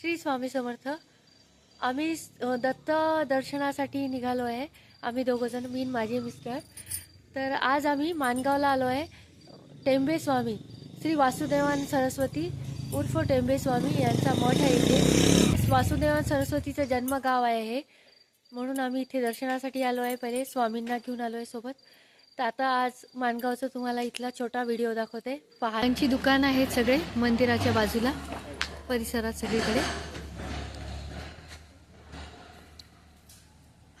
श्री स्वामी समर्थ. आम्ही दत्त दर्शनासाठी निघालो आहे आम्ही दोघंजण मी माझे मिस्टर. तर आज आम्ही माणगावला आलो आहे टेंबे स्वामी श्री वासुदेवान सरस्वती उर्फ टेंबे स्वामी यांचा मठ आहे इथे. वासुदेवान सरस्वतीचं जन्मगाव आहे हे. म्हणून आम्ही इथे दर्शनासाठी आलो आहे पहिले स्वामींना घेऊन आलो आहे सोबत. तर आता आज माणगावचं तुम्हाला इथला छोटा व्हिडिओ दाखवते. पहा. दुकान आहेत सगळे मंदिराच्या बाजूला. परिसरात सगळीकडे.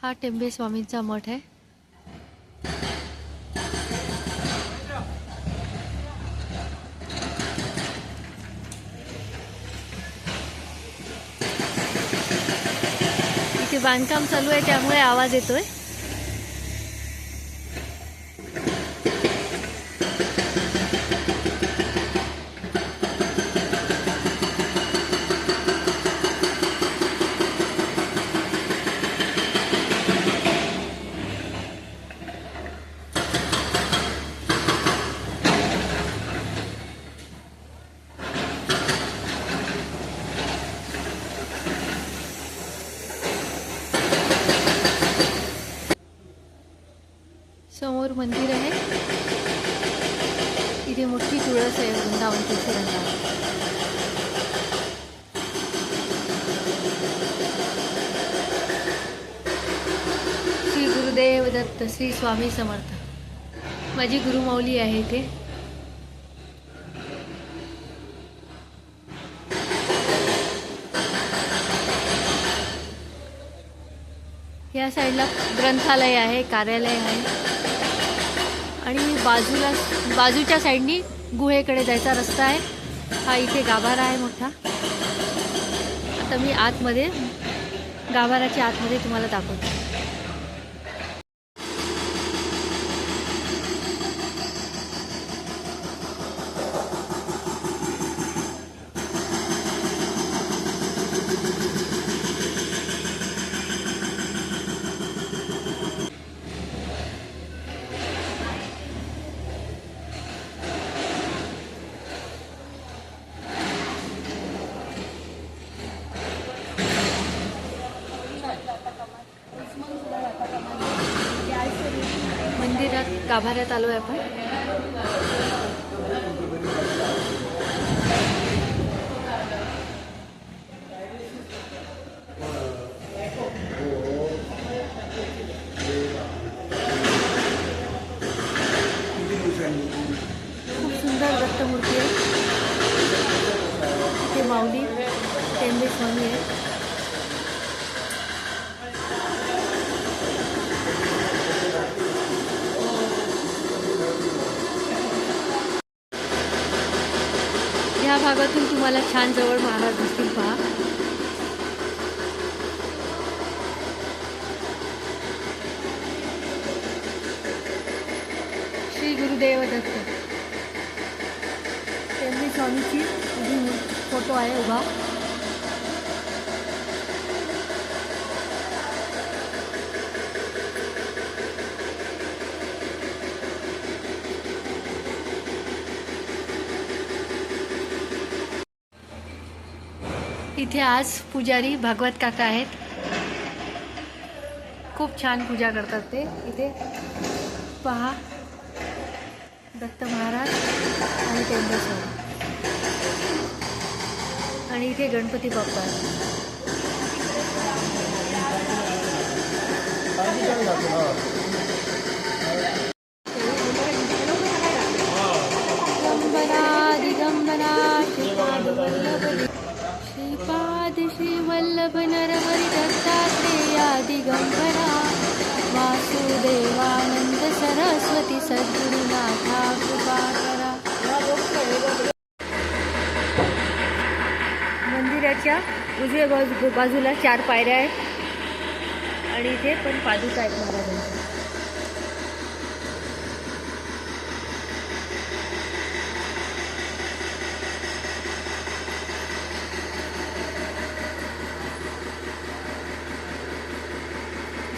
हा टेंबे स्वामींचा मठ आहे. इथे बांधकाम चालू आहे त्यामुळे आवाज येतोय. मंदिर आहे. इथे मोठी तुळस आहे वृंदावन तुळशी श्री गुरुदेव दत्त श्री स्वामी समर्थ. माझी गुरुमाऊली आहे इथे. या साईडला ग्रंथालय आहे कार्यालय आहे. आणि बाजूला बाजूच्या साईडनी गुहेकडे जायचा रस्ता आहे. हा इथे गाभारा आहे मोठा. आता मी आतमध्ये गाभाराच्या आतमध्ये तुम्हाला दाखवतो. गाभाऱ्यात आलो आहे आपण खूप सुंदर दत्त मूर्ती आहे इथे माऊली टेंबे स्वामी आहे ह्या भागातून तुम्हाला छान जवळ महाराज दिसतील पहा. श्री गुरुदेव दत्त. त्यांनी स्वामीची फोटो आहे उभा. इथे आज पुजारी भागवत काका आहेत. खूप छान पूजा करतात ते. इथे पहा. दत्त महाराज आणि त्यांच्यासोबत आणि इथे गणपती बाप्पा आहेत. मंदिराच्या उजव्या बाजू बाजूला चार पायऱ्या आहेत. आणि इथे पण पादुका आहेत महाराजांच्या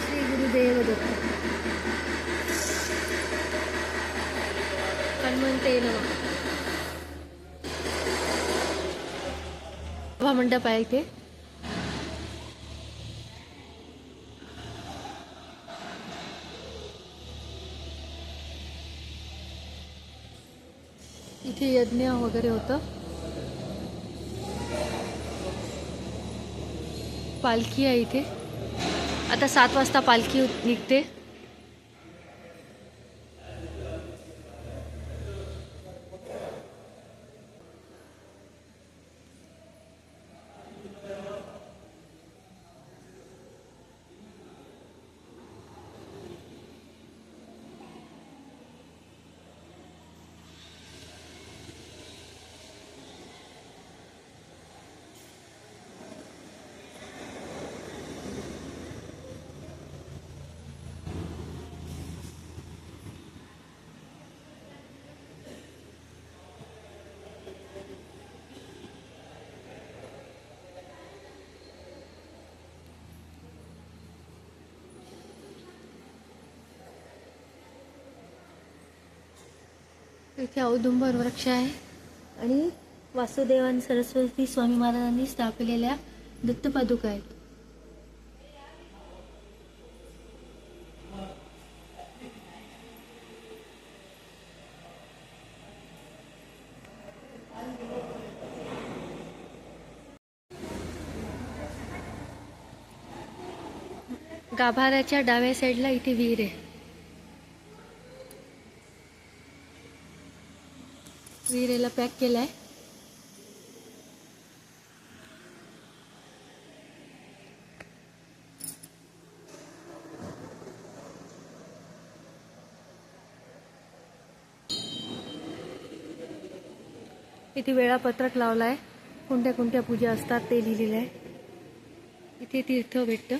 श्री गुरुदेव दत्त हनुमंते नमः सभा मंडप आहे इथे. इथे यज्ञ वगैरे होतं. पालखी आहे इथे. आता सात वाजता पालखी निघते. इथे औदुंबर वृक्ष आहे. आणि वासुदेव आणि सरस्वती स्वामी महाराजांनी स्थापलेल्या दत्तपादुका आहेत. गाभाऱ्याच्या डाव्या साईडला इथे विहीर आहे. विहिरेला पॅक केलाय. इथे वेळापत्रक लावलाय. कोणत्या कोणत्या पूजा असतात ते लिहिलेलं आहे इथे तीर्थ भेटतं.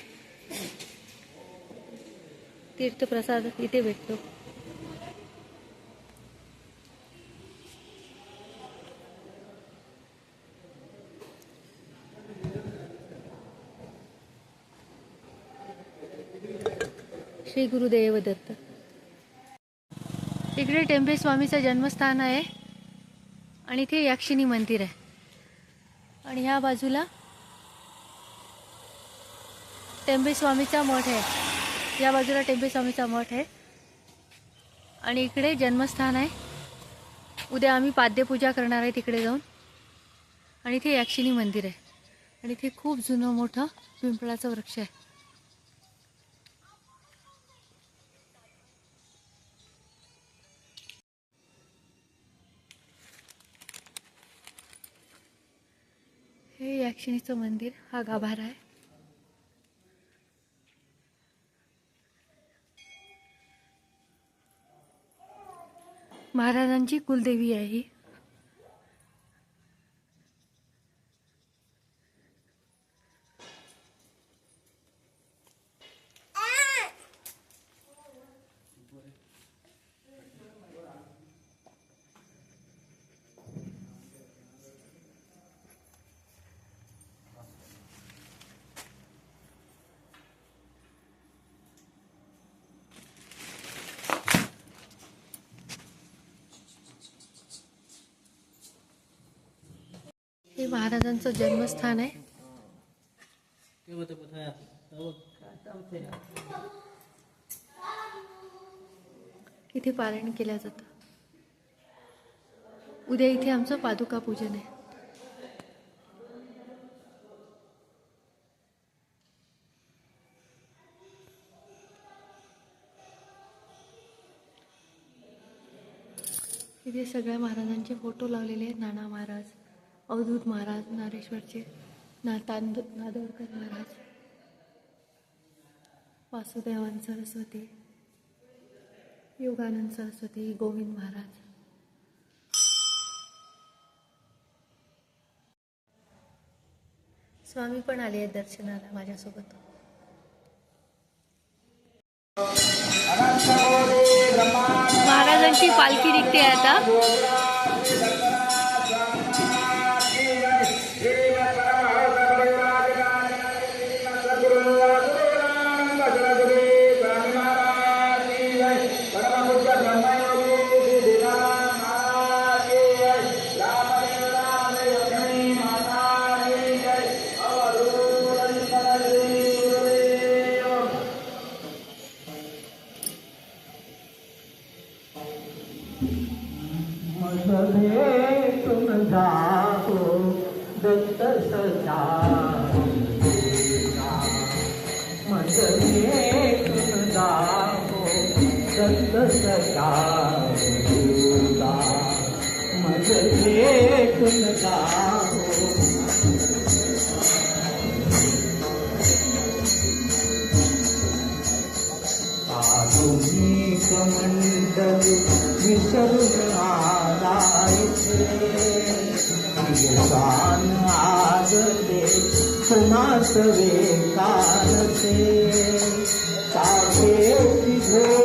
तीर्थप्रसाद इथे भेटतो. श्री गुरुदेव दत्त इकडे टेंबे स्वामीचं जन्मस्थान आहे. आणि इथे यक्षिणी मंदिर आहे. आणि ह्या बाजूला टेंबे स्वामीचा मठ आहे. या बाजूला टेंबे स्वामीचा मठ आहे. आणि इकडे जन्मस्थान आहे. उद्या आम्ही पाद्यपूजा करणार आहे तिकडे जाऊन. आणि इथे यक्षिणी मंदिर आहे. आणि इथे खूप जुनं मोठं पिंपळाचं वृक्ष आहे. हे याक्षिणीचं मंदिर हा गाभारा आहे. महाराजांची कुलदेवी आहे महाराजांचं जन्मस्थान आहे. इथे पारायण केल्या जातं. उद्या इथे आमचं पादुका पूजन आहे. इथे सगळ्या महाराजांचे फोटो लावलेले आहेत. नाना महाराज अवधूत महाराज नारेश्वरचे ना तांद नादोडकर महाराज वासुदेवान सरस्वती योगानंद सरस्वती गोविंद महाराज. स्वामी पण आले आहेत दर्शनाला माझ्यासोबत. महाराजांची पालखी निघते आता. बताऊंगा मजले तुम गाओ મંડલ વિતરું આદાય છે શાન આગલે છે કાકે વિધો